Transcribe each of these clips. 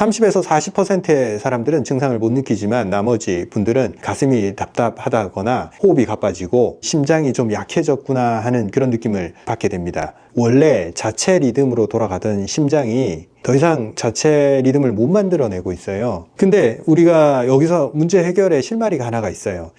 30에서 40%의 사람들은 증상을 못 느끼지만 나머지 분들은 가슴이 답답하다거나 호흡이 가빠지고 심장이 좀 약해졌구나 하는 그런 느낌을 받게 됩니다. 원래 자체 리듬으로 돌아가던 심장이 더 이상 자체 리듬을 못 만들어내고 있어요. 근데 우리가 여기서 문제 해결의 실마리가 하나가 있어요.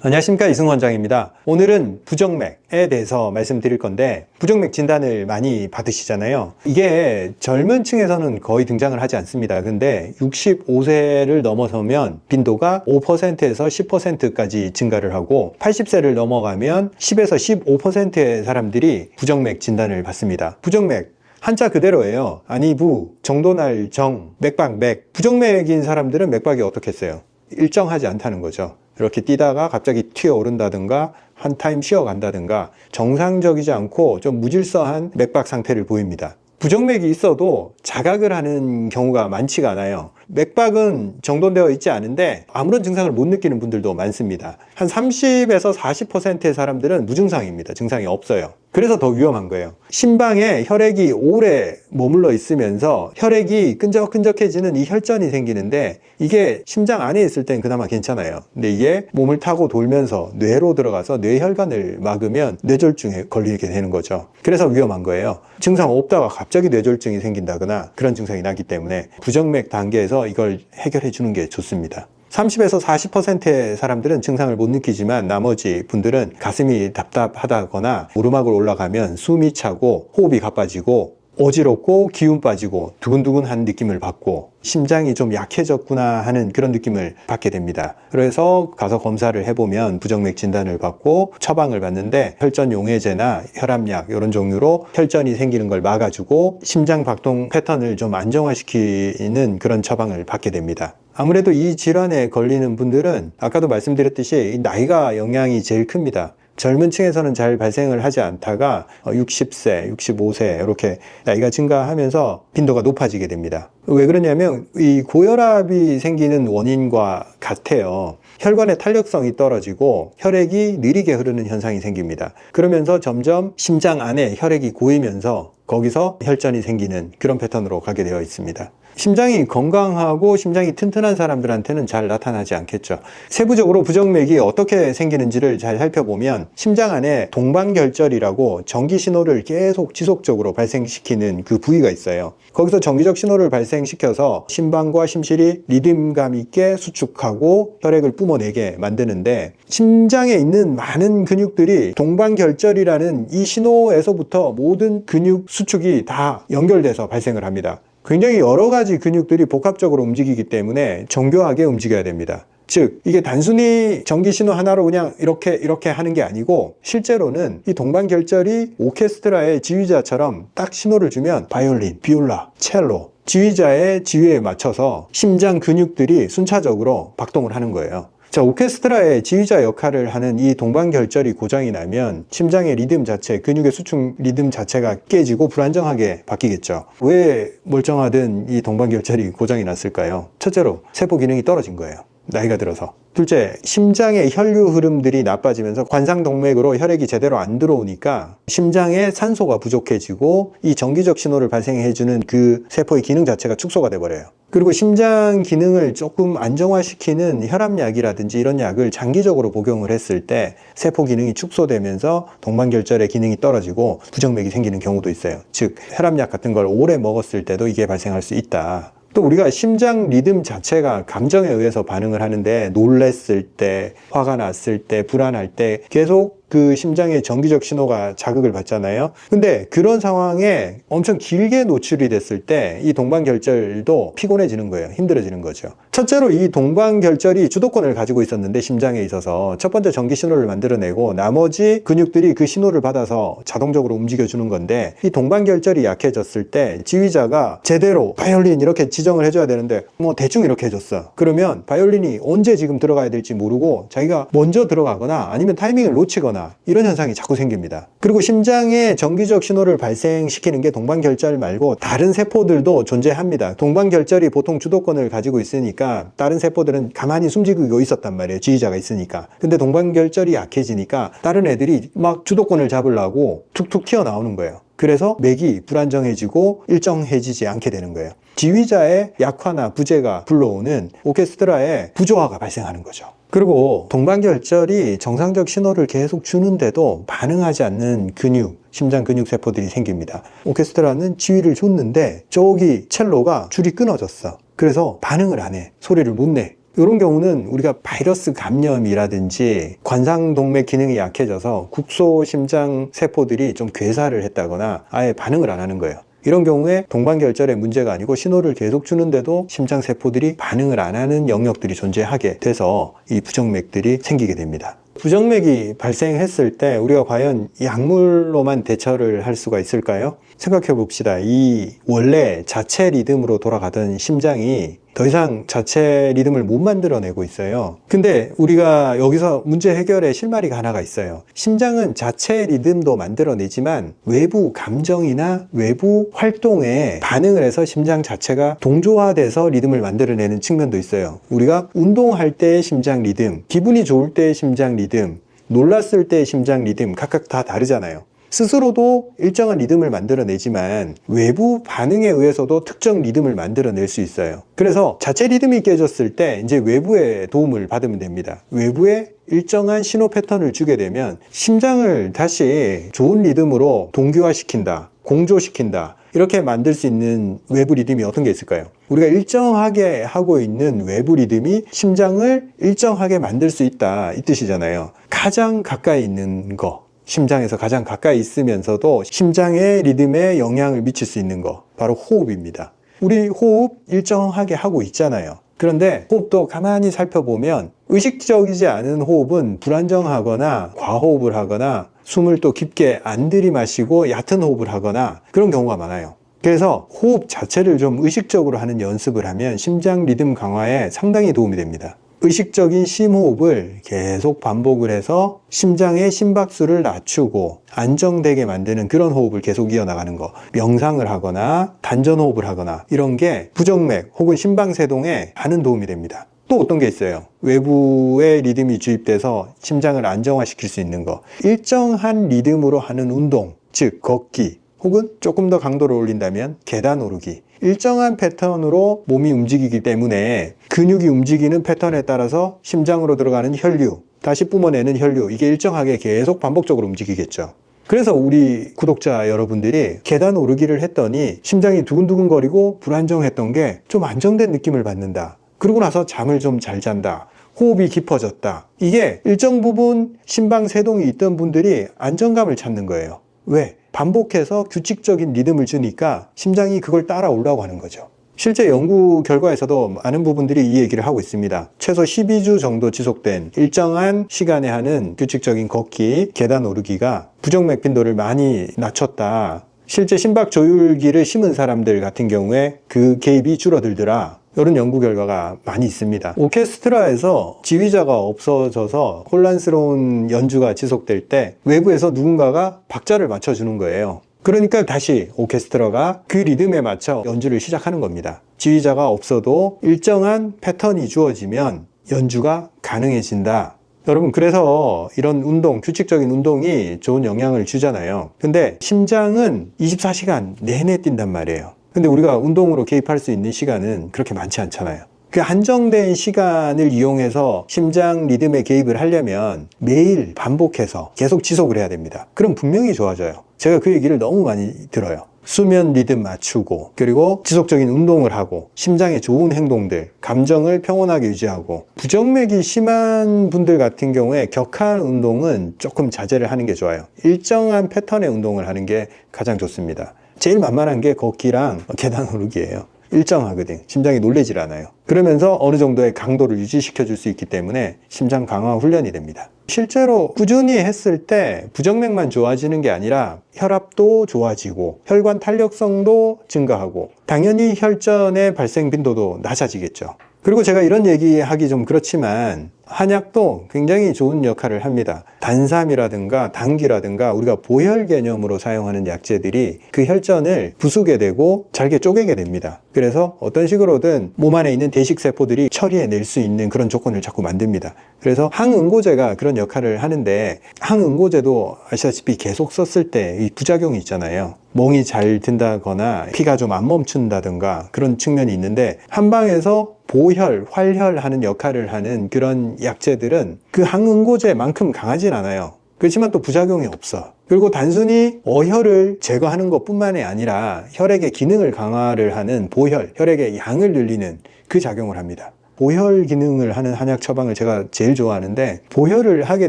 안녕하십니까 이승 원장입니다. 오늘은 부정맥에 대해서 말씀드릴 건데 부정맥 진단을 많이 받으시잖아요. 이게 젊은 층에서는 거의 등장을 하지 않습니다. 근데 65세를 넘어서면 빈도가 5%에서 10%까지 증가를 하고 80세를 넘어가면 10에서 15%의 사람들이 부정맥 진단을 받습니다. 부정맥 한자 그대로예요. 아니 부, 정도날 정, 맥박 맥. 부정맥인 사람들은 맥박이 어떻겠어요? 일정하지 않다는 거죠. 이렇게 뛰다가 갑자기 튀어 오른다든가 한 타임 쉬어간다든가 정상적이지 않고 좀 무질서한 맥박 상태를 보입니다. 부정맥이 있어도 자각을 하는 경우가 많지가 않아요. 맥박은 정돈되어 있지 않은데 아무런 증상을 못 느끼는 분들도 많습니다. 한 30에서 40%의 사람들은 무증상입니다. 증상이 없어요. 그래서 더 위험한 거예요. 심방에 혈액이 오래 머물러 있으면서 혈액이 끈적끈적해지는 이 혈전이 생기는데 이게 심장 안에 있을 땐 그나마 괜찮아요. 근데 이게 몸을 타고 돌면서 뇌로 들어가서 뇌혈관을 막으면 뇌졸중에 걸리게 되는 거죠. 그래서 위험한 거예요. 증상 없다가 갑자기 뇌졸중이 생긴다거나 그런 증상이 나기 때문에 부정맥 단계에서 이걸 해결해 주는 게 좋습니다. 30에서 40%의 사람들은 증상을 못 느끼지만 나머지 분들은 가슴이 답답하다거나 오르막을 올라가면 숨이 차고 호흡이 가빠지고 어지럽고 기운 빠지고 두근두근한 느낌을 받고 심장이 좀 약해졌구나 하는 그런 느낌을 받게 됩니다. 그래서 가서 검사를 해보면 부정맥 진단을 받고 처방을 받는데 혈전 용해제나 혈압약 이런 종류로 혈전이 생기는 걸 막아주고 심장 박동 패턴을 좀 안정화시키는 그런 처방을 받게 됩니다. 아무래도 이 질환에 걸리는 분들은 아까도 말씀드렸듯이 나이가 영향이 제일 큽니다. 젊은 층에서는 잘 발생을 하지 않다가 60세, 65세 이렇게 나이가 증가하면서 빈도가 높아지게 됩니다. 왜 그러냐면 이 고혈압이 생기는 원인과 같아요. 혈관의 탄력성이 떨어지고 혈액이 느리게 흐르는 현상이 생깁니다. 그러면서 점점 심장 안에 혈액이 고이면서 거기서 혈전이 생기는 그런 패턴으로 가게 되어 있습니다. 심장이 건강하고 심장이 튼튼한 사람들한테는 잘 나타나지 않겠죠. 세부적으로 부정맥이 어떻게 생기는지를 잘 살펴보면 심장 안에 동반결절이라고 전기 신호를 계속 지속적으로 발생시키는 그 부위가 있어요. 거기서 전기적 신호를 발생시켜서 심방과 심실이 리듬감 있게 수축하고 혈액을 뿜어내게 만드는데 심장에 있는 많은 근육들이 동반결절이라는 이 신호에서부터 모든 근육 수축이 다 연결돼서 발생을 합니다. 굉장히 여러 가지 근육들이 복합적으로 움직이기 때문에 정교하게 움직여야 됩니다. 즉, 이게 단순히 전기 신호 하나로 그냥 이렇게 이렇게 하는 게 아니고 실제로는 이 동반 결절이 오케스트라의 지휘자처럼 딱 신호를 주면 바이올린, 비올라, 첼로 지휘자의 지휘에 맞춰서 심장 근육들이 순차적으로 박동을 하는 거예요. 자, 오케스트라의 지휘자 역할을 하는 이 동반결절이 고장이 나면 심장의 리듬 자체, 근육의 수축 리듬 자체가 깨지고 불안정하게 바뀌겠죠. 왜 멀쩡하던 이 동반결절이 고장이 났을까요? 첫째로 세포 기능이 떨어진 거예요. 나이가 들어서. 둘째, 심장의 혈류 흐름들이 나빠지면서 관상동맥으로 혈액이 제대로 안 들어오니까 심장에 산소가 부족해지고 이 전기적 신호를 발생해주는 그 세포의 기능 자체가 축소가 돼버려요. 그리고 심장 기능을 조금 안정화시키는 혈압약이라든지 이런 약을 장기적으로 복용을 했을 때 세포 기능이 축소되면서 동반결절의 기능이 떨어지고 부정맥이 생기는 경우도 있어요. 즉, 혈압약 같은 걸 오래 먹었을 때도 이게 발생할 수 있다. 또 우리가 심장 리듬 자체가 감정에 의해서 반응을 하는데 놀랬을 때, 화가 났을 때, 불안할 때 계속 그 심장의 정기적 신호가 자극을 받잖아요. 근데 그런 상황에 엄청 길게 노출이 됐을 때 이 동반결절도 피곤해지는 거예요. 힘들어지는 거죠. 첫째로 이 동반결절이 주도권을 가지고 있었는데 심장에 있어서 첫 번째 전기 신호를 만들어내고 나머지 근육들이 그 신호를 받아서 자동적으로 움직여주는 건데 이 동반결절이 약해졌을 때 지휘자가 제대로 바이올린 이렇게 지정을 해줘야 되는데 뭐 대충 이렇게 해줬어. 그러면 바이올린이 언제 지금 들어가야 될지 모르고 자기가 먼저 들어가거나 아니면 타이밍을 놓치거나 이런 현상이 자꾸 생깁니다. 그리고 심장에 정기적 신호를 발생시키는 게 동반결절 말고 다른 세포들도 존재합니다. 동반결절이 보통 주도권을 가지고 있으니까 다른 세포들은 가만히 숨지고 있었단 말이에요. 지휘자가 있으니까. 근데 동반결절이 약해지니까 다른 애들이 막 주도권을 잡으려고 툭툭 튀어나오는 거예요. 그래서 맥이 불안정해지고 일정해지지 않게 되는 거예요. 지휘자의 약화나 부재가 불러오는 오케스트라의 부조화가 발생하는 거죠. 그리고 동반결절이 정상적 신호를 계속 주는데도 반응하지 않는 근육, 심장 근육 세포들이 생깁니다. 오케스트라는 지휘를 줬는데 저기 첼로가 줄이 끊어졌어. 그래서 반응을 안 해. 소리를 못 내. 이런 경우는 우리가 바이러스 감염이라든지 관상동맥 기능이 약해져서 국소 심장 세포들이 좀 괴사를 했다거나 아예 반응을 안 하는 거예요. 이런 경우에 동반결절의 문제가 아니고 신호를 계속 주는데도 심장 세포들이 반응을 안 하는 영역들이 존재하게 돼서 이 부정맥들이 생기게 됩니다. 부정맥이 발생했을 때 우리가 과연 약물로만 대처를 할 수가 있을까요? 생각해 봅시다. 이 원래 자체 리듬으로 돌아가던 심장이 더 이상 자체 리듬을 못 만들어내고 있어요. 근데 우리가 여기서 문제 해결의 실마리가 하나가 있어요. 심장은 자체 리듬도 만들어내지만 외부 감정이나 외부 활동에 반응을 해서 심장 자체가 동조화돼서 리듬을 만들어내는 측면도 있어요. 우리가 운동할 때의 심장 리듬, 기분이 좋을 때의 심장 리듬, 놀랐을 때의 심장 리듬 각각 다 다르잖아요. 스스로도 일정한 리듬을 만들어내지만 외부 반응에 의해서도 특정 리듬을 만들어낼 수 있어요. 그래서 자체 리듬이 깨졌을 때 이제 외부의 도움을 받으면 됩니다. 외부에 일정한 신호 패턴을 주게 되면 심장을 다시 좋은 리듬으로 동기화시킨다, 공조시킨다. 이렇게 만들 수 있는 외부 리듬이 어떤 게 있을까요? 우리가 일정하게 하고 있는 외부 리듬이 심장을 일정하게 만들 수 있다. 이 뜻이잖아요. 가장 가까이 있는 거. 심장에서 가장 가까이 있으면서도 심장의 리듬에 영향을 미칠 수 있는 거 바로 호흡입니다. 우리 호흡 일정하게 하고 있잖아요. 그런데 호흡도 가만히 살펴보면 의식적이지 않은 호흡은 불안정하거나 과호흡을 하거나 숨을 또 깊게 안 들이마시고 얕은 호흡을 하거나 그런 경우가 많아요. 그래서 호흡 자체를 좀 의식적으로 하는 연습을 하면 심장 리듬 강화에 상당히 도움이 됩니다. 의식적인 심호흡을 계속 반복을 해서 심장의 심박수를 낮추고 안정되게 만드는 그런 호흡을 계속 이어나가는 거. 명상을 하거나 단전호흡을 하거나 이런 게 부정맥 혹은 심방세동에 많은 도움이 됩니다. 또 어떤 게 있어요? 외부의 리듬이 주입돼서 심장을 안정화시킬 수 있는 거. 일정한 리듬으로 하는 운동, 즉 걷기, 혹은 조금 더 강도를 올린다면 계단 오르기. 일정한 패턴으로 몸이 움직이기 때문에 근육이 움직이는 패턴에 따라서 심장으로 들어가는 혈류, 다시 뿜어내는 혈류, 이게 일정하게 계속 반복적으로 움직이겠죠. 그래서 우리 구독자 여러분들이 계단 오르기를 했더니 심장이 두근두근 거리고 불안정했던 게 좀 안정된 느낌을 받는다. 그러고 나서 잠을 좀 잘 잔다. 호흡이 깊어졌다. 이게 일정 부분 심방세동이 있던 분들이 안정감을 찾는 거예요. 왜? 반복해서 규칙적인 리듬을 주니까 심장이 그걸 따라오려고 하는 거죠. 실제 연구 결과에서도 많은 부분들이 이 얘기를 하고 있습니다. 최소 12주 정도 지속된 일정한 시간에 하는 규칙적인 걷기, 계단 오르기가 부정맥 빈도를 많이 낮췄다. 실제 심박 조율기를 심은 사람들 같은 경우에 그 개입이 줄어들더라. 이런 연구 결과가 많이 있습니다. 오케스트라에서 지휘자가 없어져서 혼란스러운 연주가 지속될 때 외부에서 누군가가 박자를 맞춰주는 거예요. 그러니까 다시 오케스트라가 그 리듬에 맞춰 연주를 시작하는 겁니다. 지휘자가 없어도 일정한 패턴이 주어지면 연주가 가능해진다. 여러분, 그래서 이런 운동, 규칙적인 운동이 좋은 영향을 주잖아요. 근데 심장은 24시간 내내 뛴단 말이에요. 근데 우리가 운동으로 개입할 수 있는 시간은 그렇게 많지 않잖아요. 그 한정된 시간을 이용해서 심장 리듬에 개입을 하려면 매일 반복해서 계속 지속을 해야 됩니다. 그럼 분명히 좋아져요. 제가 그 얘기를 너무 많이 들어요. 수면 리듬 맞추고 그리고 지속적인 운동을 하고 심장에 좋은 행동들 감정을 평온하게 유지하고 부정맥이 심한 분들 같은 경우에 격한 운동은 조금 자제를 하는 게 좋아요 일정한 패턴의 운동을 하는 게 가장 좋습니다 제일 만만한 게 걷기랑 계단 오르기예요. 일정하거든. 심장이 놀래질 않아요. 그러면서 어느 정도의 강도를 유지시켜 줄 수 있기 때문에 심장 강화 훈련이 됩니다. 실제로 꾸준히 했을 때 부정맥만 좋아지는 게 아니라 혈압도 좋아지고 혈관 탄력성도 증가하고 당연히 혈전의 발생 빈도도 낮아지겠죠. 그리고 제가 이런 얘기하기 좀 그렇지만 한약도 굉장히 좋은 역할을 합니다. 단삼이라든가 당귀라든가 우리가 보혈 개념으로 사용하는 약재들이 그 혈전을 부수게 되고 잘게 쪼개게 됩니다. 그래서 어떤 식으로든 몸 안에 있는 대식 세포들이 처리해낼 수 있는 그런 조건을 자꾸 만듭니다. 그래서 항응고제가 그런 역할을 하는데 항응고제도 아시다시피 계속 썼을 때 이 부작용이 있잖아요. 멍이 잘 든다거나 피가 좀 안 멈춘다든가 그런 측면이 있는데 한방에서 보혈, 활혈하는 역할을 하는 그런 약재들은 그 항응고제만큼 강하진 않아요. 그렇지만 또 부작용이 없어. 그리고 단순히 어혈을 제거하는 것 뿐만이 아니라 혈액의 기능을 강화를 하는 보혈, 혈액의 양을 늘리는 그 작용을 합니다. 보혈 기능을 하는 한약 처방을 제가 제일 좋아하는데 보혈을 하게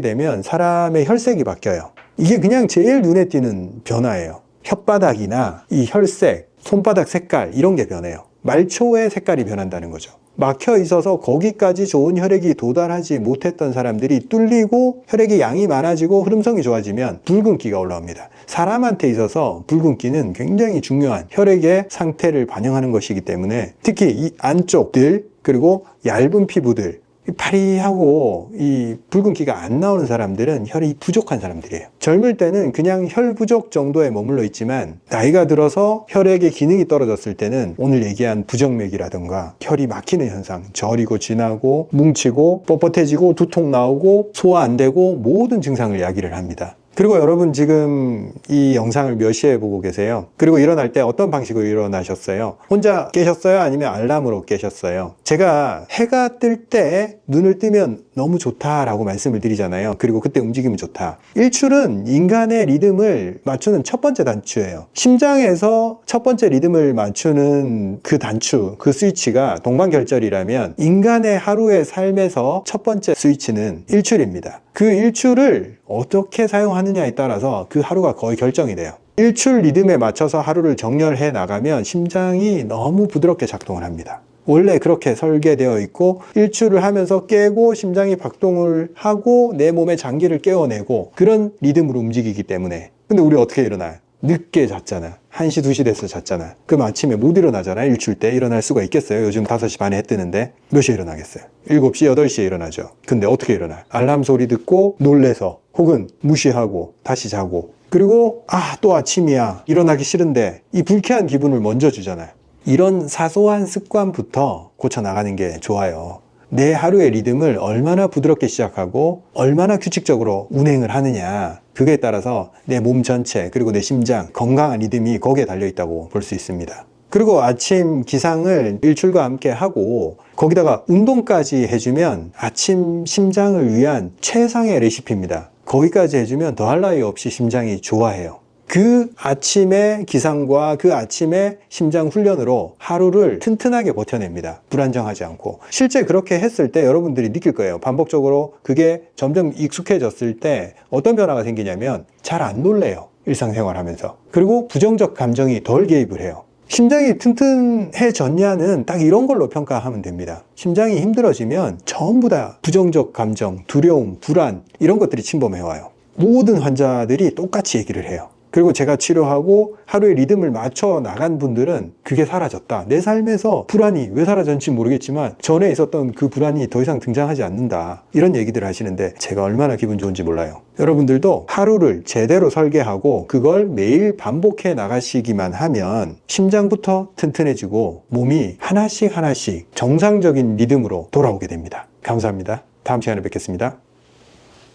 되면 사람의 혈색이 바뀌어요. 이게 그냥 제일 눈에 띄는 변화예요. 혓바닥이나 이 혈색, 손바닥 색깔 이런 게 변해요. 말초의 색깔이 변한다는 거죠. 막혀 있어서 거기까지 좋은 혈액이 도달하지 못했던 사람들이 뚫리고 혈액의 양이 많아지고 흐름성이 좋아지면 붉은기가 올라옵니다. 사람한테 있어서 붉은기는 굉장히 중요한 혈액의 상태를 반영하는 것이기 때문에 특히 이 안쪽들 그리고 얇은 피부들 이 파리하고 이 붉은 기가 안 나오는 사람들은 혈이 부족한 사람들이에요. 젊을 때는 그냥 혈 부족 정도에 머물러 있지만 나이가 들어서 혈액의 기능이 떨어졌을 때는 오늘 얘기한 부정맥이라든가 혈이 막히는 현상, 저리고 지나고 뭉치고 뻣뻣해지고 두통 나오고 소화 안 되고 모든 증상을 야기를 합니다. 그리고 여러분 지금 이 영상을 몇 시에 보고 계세요? 그리고 일어날 때 어떤 방식으로 일어나셨어요? 혼자 깨셨어요? 아니면 알람으로 깨셨어요? 제가 해가 뜰 때 눈을 뜨면 너무 좋다라고 말씀을 드리잖아요. 그리고 그때 움직이면 좋다. 일출은 인간의 리듬을 맞추는 첫 번째 단추예요. 심장에서 첫 번째 리듬을 맞추는 그 단추, 그 스위치가 동방결절이라면 인간의 하루의 삶에서 첫 번째 스위치는 일출입니다. 그 일출을 어떻게 사용하느냐에 따라서 그 하루가 거의 결정이 돼요. 일출 리듬에 맞춰서 하루를 정렬해 나가면 심장이 너무 부드럽게 작동을 합니다. 원래 그렇게 설계되어 있고 일출을 하면서 깨고 심장이 박동을 하고 내 몸의 장기를 깨워내고 그런 리듬으로 움직이기 때문에 근데 우리 어떻게 일어나요? 늦게 잤잖아. 1시, 2시 돼서 잤잖아. 그럼 아침에 못 일어나잖아. 일출 때 일어날 수가 있겠어요. 요즘 5시 반에 해 뜨는데 몇 시에 일어나겠어요? 7시, 8시에 일어나죠. 근데 어떻게 일어나? 알람 소리 듣고 놀래서 혹은 무시하고 다시 자고 그리고 아, 또 아침이야. 일어나기 싫은데 이 불쾌한 기분을 먼저 주잖아요. 이런 사소한 습관부터 고쳐 나가는 게 좋아요. 내 하루의 리듬을 얼마나 부드럽게 시작하고 얼마나 규칙적으로 운행을 하느냐. 그거에 따라서 내 몸 전체 그리고 내 심장 건강한 리듬이 거기에 달려 있다고 볼 수 있습니다. 그리고 아침 기상을 일출과 함께 하고 거기다가 운동까지 해주면 아침 심장을 위한 최상의 레시피입니다. 거기까지 해주면 더할 나위 없이 심장이 좋아해요. 그 아침의 기상과 그 아침의 심장 훈련으로 하루를 튼튼하게 버텨냅니다. 불안정하지 않고. 실제 그렇게 했을 때 여러분들이 느낄 거예요. 반복적으로 그게 점점 익숙해졌을 때 어떤 변화가 생기냐면 잘 안 놀래요. 일상생활 하면서. 그리고 부정적 감정이 덜 개입을 해요. 심장이 튼튼해졌냐는 딱 이런 걸로 평가하면 됩니다. 심장이 힘들어지면 전부 다 부정적 감정, 두려움, 불안 이런 것들이 침범해 와요. 모든 환자들이 똑같이 얘기를 해요. 그리고 제가 치료하고 하루의 리듬을 맞춰 나간 분들은 그게 사라졌다. 내 삶에서 불안이 왜 사라졌는지 모르겠지만 전에 있었던 그 불안이 더 이상 등장하지 않는다. 이런 얘기들을 하시는데 제가 얼마나 기분 좋은지 몰라요. 여러분들도 하루를 제대로 설계하고 그걸 매일 반복해 나가시기만 하면 심장부터 튼튼해지고 몸이 하나씩 하나씩 정상적인 리듬으로 돌아오게 됩니다. 감사합니다. 다음 시간에 뵙겠습니다.